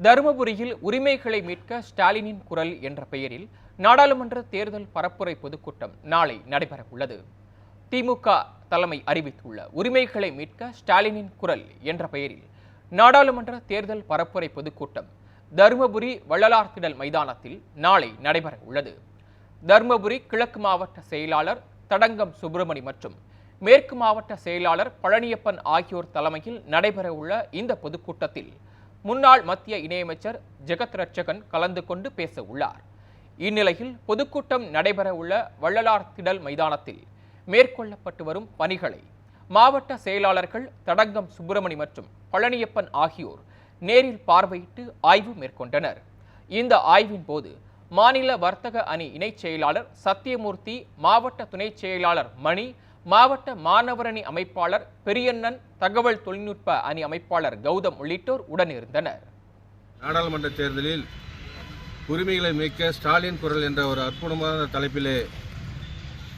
தருமபுரியில் உரிமைகளை மீட்க ஸ்டாலினின் குரல் என்ற பெயரில் நாடாளுமன்ற தேர்தல் பரப்புரை பொதுக்கூட்டம் நாளை நடைபெற உள்ளது திமுக தலைமை அறிவித்துள்ள உரிமைகளை மீட்க ஸ்டாலினின் குரல் என்ற பெயரில் நாடாளுமன்ற தேர்தல் பரப்புரை பொதுக்கூட்டம் தருமபுரி வள்ளலார் திடல் மைதானத்தில் நாளை நடைபெற உள்ளது தருமபுரி கிழக்கு மாவட்ட செயலாளர் தடங்கம் சுப்பிரமணி மற்றும் மேற்கு மாவட்ட செயலாளர் பழனியப்பன் ஆகியோர் தலைமையில் நடைபெறவுள்ள இந்த பொதுக்கூட்டத்தில் முன்னாள் மத்திய இணையமைச்சர் ஜெகத் ரட்சகன் கலந்து கொண்டு பேச உள்ளார் இந்நிலையில் பொதுக்கூட்டம் நடைபெற உள்ள வள்ளலார் திடல் மைதானத்தில் மேற்கொள்ளப்பட்டு வரும் பணிகளை மாவட்ட செயலாளர்கள் தடங்கம் சுப்பிரமணி மற்றும் பழனியப்பன் ஆகியோர் நேரில் பார்வையிட்டு ஆய்வு மேற்கொண்டனர். இந்த ஆய்வின் போது மாநில வர்த்தக அணி இணைச் செயலாளர் சத்தியமூர்த்தி மாவட்ட துணைச் செயலாளர் மணி மாவட்ட மாணவரணி அமைப்பாளர் பெரியண்ணன் தகவல் தொழில்நுட்ப அணி அமைப்பாளர் கௌதம் உள்ளிட்டோர் உடனிருந்தனர். நாடாளுமன்ற தேர்தலில் உரிமைகளை மீட்க ஸ்டாலின் குரல் என்ற ஒரு அற்புதமான தலைப்பிலே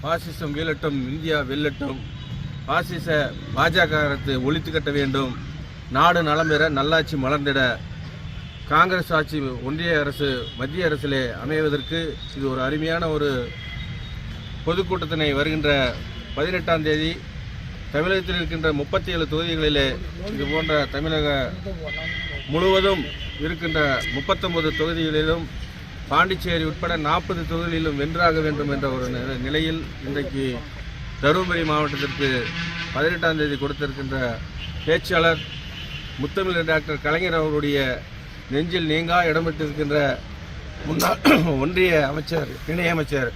பாசிசம் வீழட்டும் இந்தியா வெல்லட்டும் பாசிச பாஜக அரசு ஒழித்து கட்ட வேண்டும் நாடு நலம் பெற நல்லாட்சி மலர்ந்திட காங்கிரஸ் ஆட்சி ஒன்றிய அரசு மத்திய அரசிலே அமைவதற்கு இது ஒரு அருமையான ஒரு பொதுக்கூட்டத்தினை வருகின்ற பதினெட்டாம் தேதி தமிழகத்தில் இருக்கின்ற முப்பத்தி ஏழு தொகுதிகளிலே இது போன்ற தமிழக முழுவதும் இருக்கின்ற முப்பத்தொன்பது தொகுதிகளிலும் பாண்டிச்சேரி உட்பட நாற்பது தொகுதிகளிலும் வென்றாக வேண்டும் என்ற ஒரு நிலையில் இன்றைக்கு தருமபுரி மாவட்டத்திற்கு பதினெட்டாம் தேதி கொடுத்திருக்கின்ற பேச்சாளர் முத்தமிழர் டாக்டர் கலைஞர் அவருடைய நெஞ்சில் நீங்கா இடம்பெற்றிருக்கின்ற முன்னாள் ஒன்றிய அமைச்சர் இணையமைச்சர்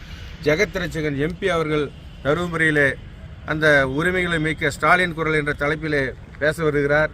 ஜெகத் ரட்சகன் எம்பி அவர்கள் தருமபுரியிலே அந்த உரிமைகளை மீட்க ஸ்டாலின் குரல் என்ற தலைப்பிலே பேச வருகிறார்.